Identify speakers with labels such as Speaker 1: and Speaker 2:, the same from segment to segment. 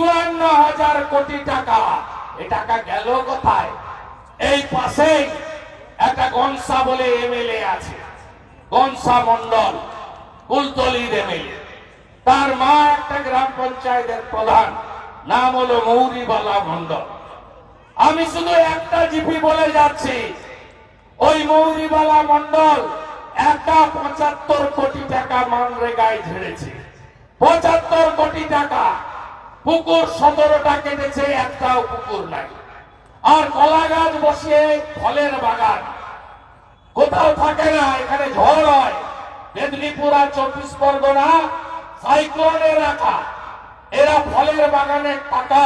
Speaker 1: চুয়ান্ন হাজার কোটি টাকা। এ টাকা গেল কোথায়? এই পাশে একটা গনসা বলে এমএলএ আছে। গনসা মন্ডল কুলতলির এমএলএ। তার মা একটা গ্রাম পঞ্চায়েতের প্রধান, নাম হলো মৌরিবালা মন্ডল আমি শুধু একটা জিপি বলে যাচ্ছি। ওই মৌরিবালা মন্ডল একটা পঁচাত্তর কোটি টাকা মানরেগায় ঝেড়েছে। পঁচাত্তর কোটি টাকা পুকুর সতেরোটা কেটেছে, একটাও পুকুর নাই। আর কলা গাছ বসিয়ে ফলের বাগান। কোথাও থাকে না, এখানে ঝড় হয়। মেদিনীপুর আর চব্বিশ পরগনা সাইক্লোনে রাখা। এরা ফলের বাগানে টাকা।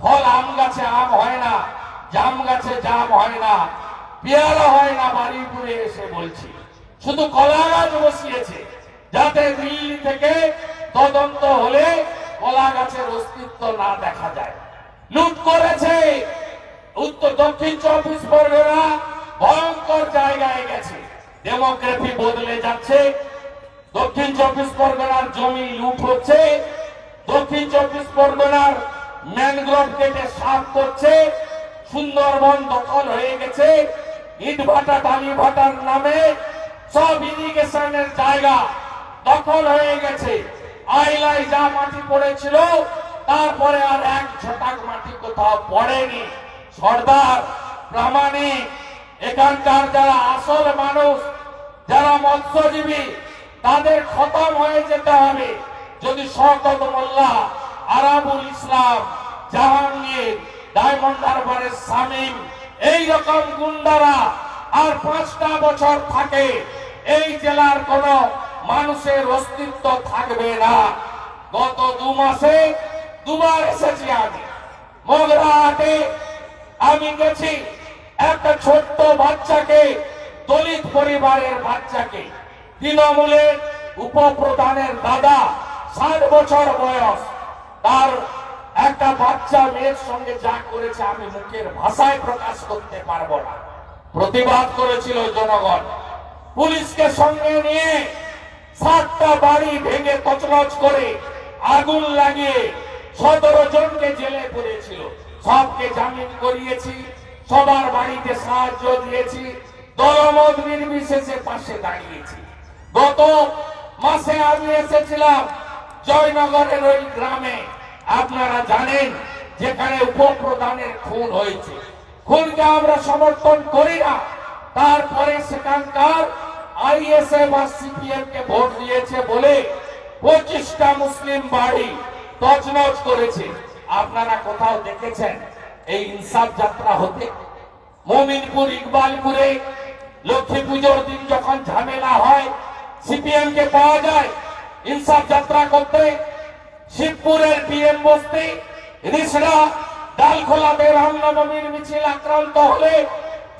Speaker 1: ফল আম গাছে আম হয় না, জাম গাছে জাম হয় না, পেয়ারা হয় না, বাড়িপুরে এসে বলছি। শুধু কলা গাছ বসিয়েছে, যাতে দিল্লি থেকে তদন্ত হলে কলা গাছের অস্তিত্ব না দেখা যায়। লুট করেছে। উত্তর দক্ষিণ চব্বিশ পরগনা ভয়ঙ্কর জায়গায় গেছে। ডেমোগ্রাফি বদলে যাচ্ছে। দক্ষিণ চব্বিশ পরগনার জমি লুট হচ্ছে। দক্ষিণ চব্বিশ পরগনার ম্যানগ্রোভ কেটে সাফ করছে। সুন্দরবন দখল হয়ে গেছে। ইট ভাটা টালি ভাটার নামে সব ইরিগেশনের জায়গা দখল হয়ে গেছে। আইলাই যা মাটি পড়েছিল, তারপরে আর এক ছটাক মাটি কোথাও পড়েনি। সর্দার, প্রামাণিক, এখানকার যারা আসল মানুষ, যারা মৎস্যজীবী, তাদের খতম হয়ে যেতে হবে। যদি শওকত মোল্লা, আরাবুল ইসলাম, জাহাঙ্গীর, ডায়মন্ড হারবারের শামীম, এই রকম গুন্ডারা আর পাঁচটা বছর থাকে, এই জেলার কোন মানুষের অস্তিত্ব থাকবে না। গত দু মাসে দুবার এসেছি আমি। মগরাহাটে আমি গেছি একটা ছোট্ট বাচ্চাকে, দলিত পরিবারের বাচ্চাকে। তৃণমূলের উপপ্রধানের দাদা, ষাট বছর বয়স। তার একটা বাচ্চা মেয়ের সঙ্গে যা করেছে আমি মুখের ভাষায় প্রকাশ করতে পারব না। প্রতিবাদ করেছিল জনগণ। পুলিশকে সঙ্গে নিয়ে সাতটা বাড়ি ভেঙে তছনছ করে আগুন লাগিয়ে সতেরো জনকে জেলে পড়েছিল সবকে জামিন করিয়েছি, সবার বাড়িতে সাহায্য দিয়েছি, দলমত নির্বিশেষে পাশে দাঁড়িয়েছি। গত মাসে আমি এসেছিলাম জয়নগরের ওই গ্রামে। আপনারা জানেন যেখানে উপপ্রধানের খুন হয়েছে। খুনকে আমরা সমর্থন করি না, তারপরে সেখানকার আইএসএফ আর সিপিএম ভোট দিয়েছে বলে পঁচিশটা মুসলিম বাড়ি তছনছ করেছে। আপনারা কোথাও দেখেছেন এই ইনসাফ যাত্রা হতে? মোমিনপুর ইকবালপুরে লক্ষ্মী পুজোর দিন যখন ঝামেলা হয়, সিপিএম কে পাওয়া যায় ইনসাফ যাত্রা করতে? শিবপুরের পিএম বস্তি রিসড়া ডালখোলাতে রামনবমীর মিছিল আক্রান্ত হলে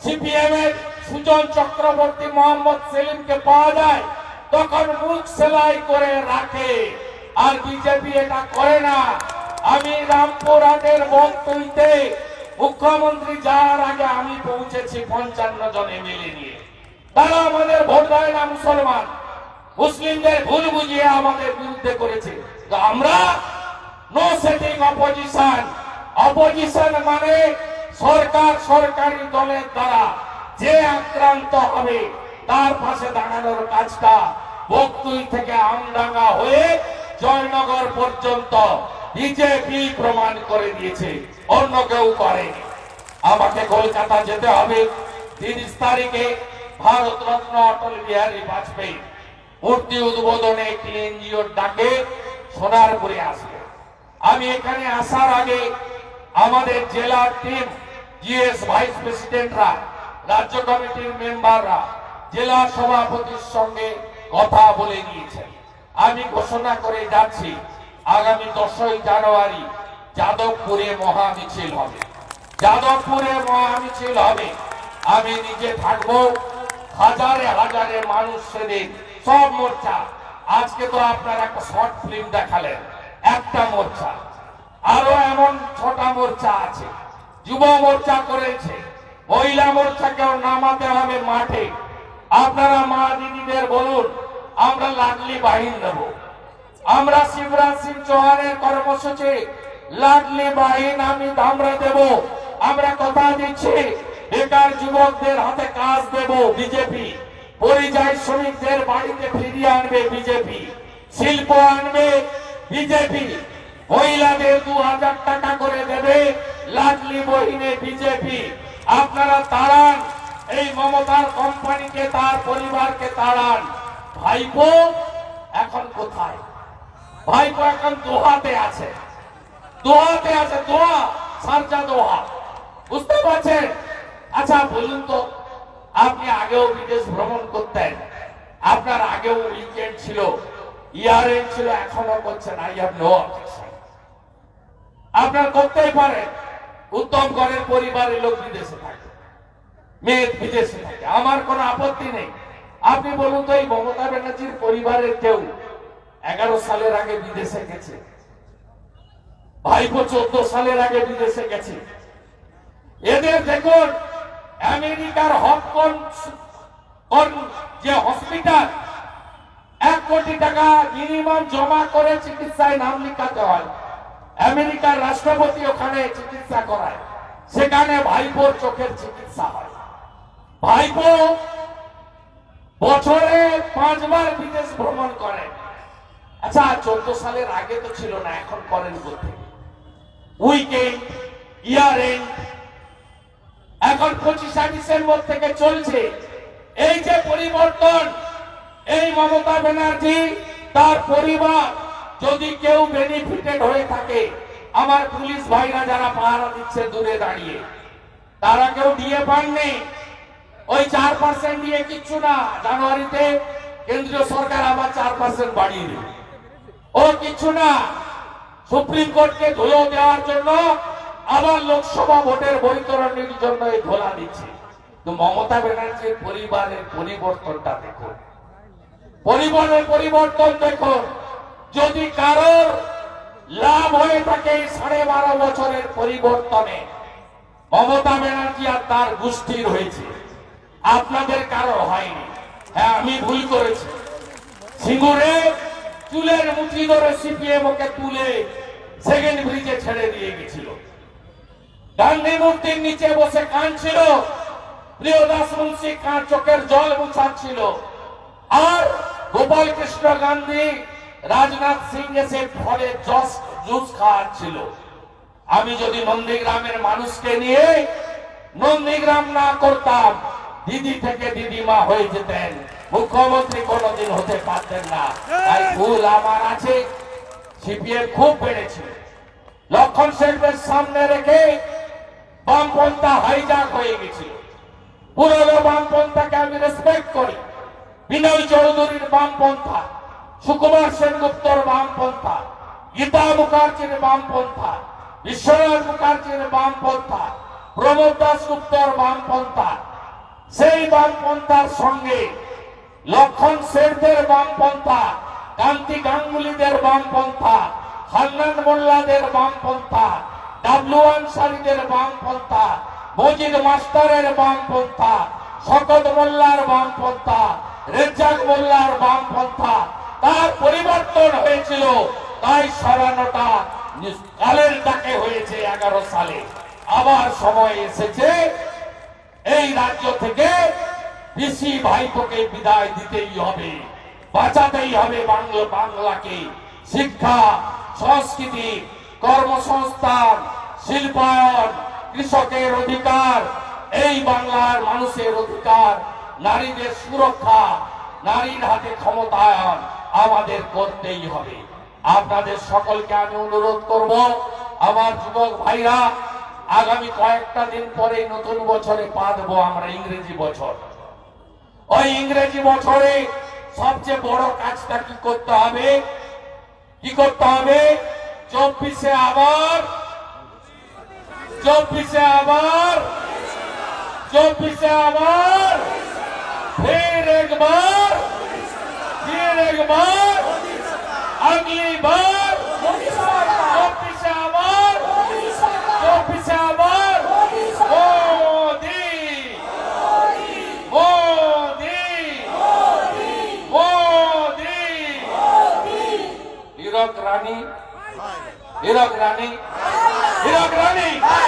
Speaker 1: সিপিএম এর সুজন চক্রবর্তী মোহাম্মদ সেলিমকে পাওয়া যায়। তখন মুখ সেলাই করে রাখে। আর বিজেপি এটা করে না। আমি রামপুরহাটের বক্তব্যতে মুখ্যমন্ত্রী যাওয়ার আগে আমি পৌঁছেছি পঞ্চান্ন জন এমএলএ নিয়ে। তারা আমাদের ভোট দেয় না মুসলমান। মুসলিমদের ভুল বুঝিয়ে আমাদের বিরুদ্ধে করেছে। তো আমরা নো সেটিং অপোজিশন অপোজিশন মানে সরকার সরকারি দলের দ্বারা। যে আক্রান্ত হবে, তার পাশে দাঁড়ানোর কাজটা বক্তুই থেকে আমডাঙ্গা হয়ে জয়নগর পর্যন্ত বিজেপি প্রমাণ করে দিয়েছে। অন্য কেউ করেনি আমাকে কলকাতা যেতে হবে। তিরিশ তারিখে ভারত রত্ন অটল বিহারী বাজপেয়ী মূর্তি উদ্বোধনে একটি এনজিওর ডাকে সোনারপুরে আসবে। আমি এখানে আসার আগে আমাদের জেলার টিম জিএস ভাইস প্রেসিডেন্টরা রাজ্য কমিটির মেম্বাররা জেলা সভাপতির সঙ্গে কথা বলে নিয়েছেন আমি ঘোষণা করে যাচ্ছি, আগামী দশই জানুয়ারি যাদবপুরে মহা মিছিল হবে। যাদবপুরে মহা মিছিল হবে। আমি নিজে থাকব, হাজারে হাজারে মানুষ সেদিন সব মোর্চা। আজকে তো আপনারা একটা শর্ট ফিল্ম দেখালেন, একটা মোর্চা। আরও এমন ছটা মোর্চা আছে, যুব মোর্চা করেছে। মহিলা মোর্চাকেও নামাতে হবে মাঠে। আপনারা মা দিদিদের বলুন, আমরা লাডলি বাহিন দেব আমরা শিবরাজ সিং চৌহানের কর্মসূচি লাডলি বাহিন আমি আমরা দেব। আমরা কথা দিচ্ছি, বেকার যুবকদের হাতে কাজ দেব বিজেপি। পরিযায়ী শ্রমিকদের বাড়িতে ফিরিয়ে আনবে বিজেপি। শিল্প আনবে বিজেপি। মহিলাদের দু হাজার টাকা করে দেবে লাডলি বহিনে বিজেপি। আপনারা তাড়ান। এই মমতার কোম্পানিকে, তার পরিবারকে তাড়ান। ভাইপো এখন কোথায়? ভাইপো এখন দোহাতে আছে। দোহাতে আছে, দোহা, সারজা দোহা। বুঝতে পারছেন? আচ্ছা বলুন তো, আপনি আগেও বিদেশ ভ্রমণ করতেন। আপনার আগেও উইকেন্ড ছিল ইয়ার ছিল এখনও করছেন আই হ্যাভ নো অবজেকশন আপনার করতেই পারেন। উত্তম গড়ের পরিবারের লোক বিদেশে থাকে। মেয়ে বিদেশে থাকে। আমার কোনো আপত্তি নেই। আপনি বলুন তো, এই মমতা ব্যানার্জির পরিবারের কেউ এগারো সালের আগে বিদেশে গেছে? ভাইপো চোদ্দ সালের আগে বিদেশে গেছে? এদের দেখুন, আমেরিকার হকন যে হসপিটাল, এক কোটি টাকা মিনিমাম জমা করে চিকিৎসায় নাম লিখাতে হয়। আমেরিকার রাষ্ট্রপতি ওখানে চিকিৎসা করায়। সেখানে ভাইপোর চোখের চিকিৎসা হয়। ভাইপো বছরে পাঁচবার বিদেশ ভ্রমণ করেন আচ্ছা চোদ্দ সালের আগে তো ছিল না, এখন করেন কোথায়? Weekend, year end. এখন পঁচিশা ডিসেম্বর থেকে চলছে। এই যে পরিবর্তন, এই মমতা ব্যানার্জি তার পরিবার যদি কেউ বেনিফিটেড হয়ে থাকে, আমার পুলিশ ভাইরা যারা পাহারা দিচ্ছে দূরে দাঁড়িয়ে, তারা কেউ দিয়ে পাননি? ওই চার পার্সেন্ট দিয়ে কিচ্ছু না। জানুয়ারিতে কেন্দ্রীয় সরকার আবার চার পার্সেন্ট বাড়িয়ে দেবে ও কিছু না। সুপ্রিম কোর্টকে ধুলো দেওয়ার জন্য আবার লোকসভা ভোটের বৈতরণের জন্য এই ধোলা দিচ্ছে। তো মমতা ব্যানার্জির পরিবারের পরিবর্তনটা দেখুন। পরিবারের পরিবর্তন দেখুন। যদি কারোর লাভ হয়ে থাকে সাড়ে বারো বছরের পরিবর্তনে, মমতা ব্যানার্জি আর তার গোষ্ঠীর হয়েছে আপনাদের কারও হয়নি। হ্যাঁ আমি ভুল করেছি। সিঙ্গুরে চুলের মুঠি ধরে সিপিএম ওকে তুলে সেকেন্ড ব্রিজে ছেড়ে দিয়ে গেছিল। গান্ধী মূর্তির নিচে বসে কাঁদছিল। প্রিয়দাস মুন্সি কাঁ চোখের জল মুছাচ্ছিল। আর গোপাল কৃষ্ণ গান্ধী রাজনাথ সিং এসে ফলে জস জুস খাওয়াচ্ছিল। আমি যদি নন্দীগ্রামের মানুষকে নিয়ে নন্দীগ্রাম না করতাম, দিদি থেকে দিদিমা হয়ে যেতেন। মুখ্যমন্ত্রী কোনোদিন হতে পারতেন না। তাই ভুল আমার আছে। সিপিএম খুব বেড়েছে লক্ষণ সেনকে সামনে রেখে বামপন্থা হাইজাক হয়ে গেছিল। পুরনো বামপন্থাকে আমি রেসপেক্ট করি। বিনয় চৌধুরীর বামপন্থা। সুকুমার সেনগুপ্তর বামপন্থা গীতা মুখার্জির বামপন্থা, বিশ্বনাথ মুখার্জির বামপন্থা, প্রমোদ দাসগুপ্তর বামপন্থা, সেই বামপন্থার সঙ্গে লক্ষণ শেরদের বামপন্থা, কান্তি গাঙ্গুলিদের বামপন্থা, হান্নান মোল্লাদের বামপন্থা, ডাবলু আনসারিদের বামপন্থা, মজিদ মাস্টারের বামপন্থা, শকত মোল্লার বামপন্থা, রেজ্জাক মোল্লার বামপন্থা তার পরিবর্তন হয়েছিল। তাই সরানোটা কালের ডাকে হয়েছে এগারো সালে। আবার সময় এসেছে। এই রাজ্য থেকে পিসি ভাইপোকে বিদায় দিতেই হবে। বাঁচাতেই হবে বাংলা বাংলাকে। শিক্ষা, সংস্কৃতি, কর্মসংস্থান, শিল্পায়ন, কৃষকের অধিকার, এই বাংলার মানুষের অধিকার, নারীদের সুরক্ষা, নারীর হাতে ক্ষমতায়ন। আমাদের করতেই হবে। আপনাদের সকলকে আমি অনুরোধ করব, আমার যুবক ভাইরা, আগামী কয়েকটা দিন পরে নতুন বছরে পা দেবো আমরা ইংরেজি বছর। ওই ইংরেজি বছরে সবচেয়ে বড় কাজটা কি করতে হবে? কি করতে হবে? চব্বিশে আবার চব্বিশে আবার চব্বিশে আবার, ফের একবার বার চব্বিশে আবার চব্বিশে আবার মোদি মোদি মোদি হীরক রানী হীরক রানী হীরক রানী হীরক রানী হীরক রানী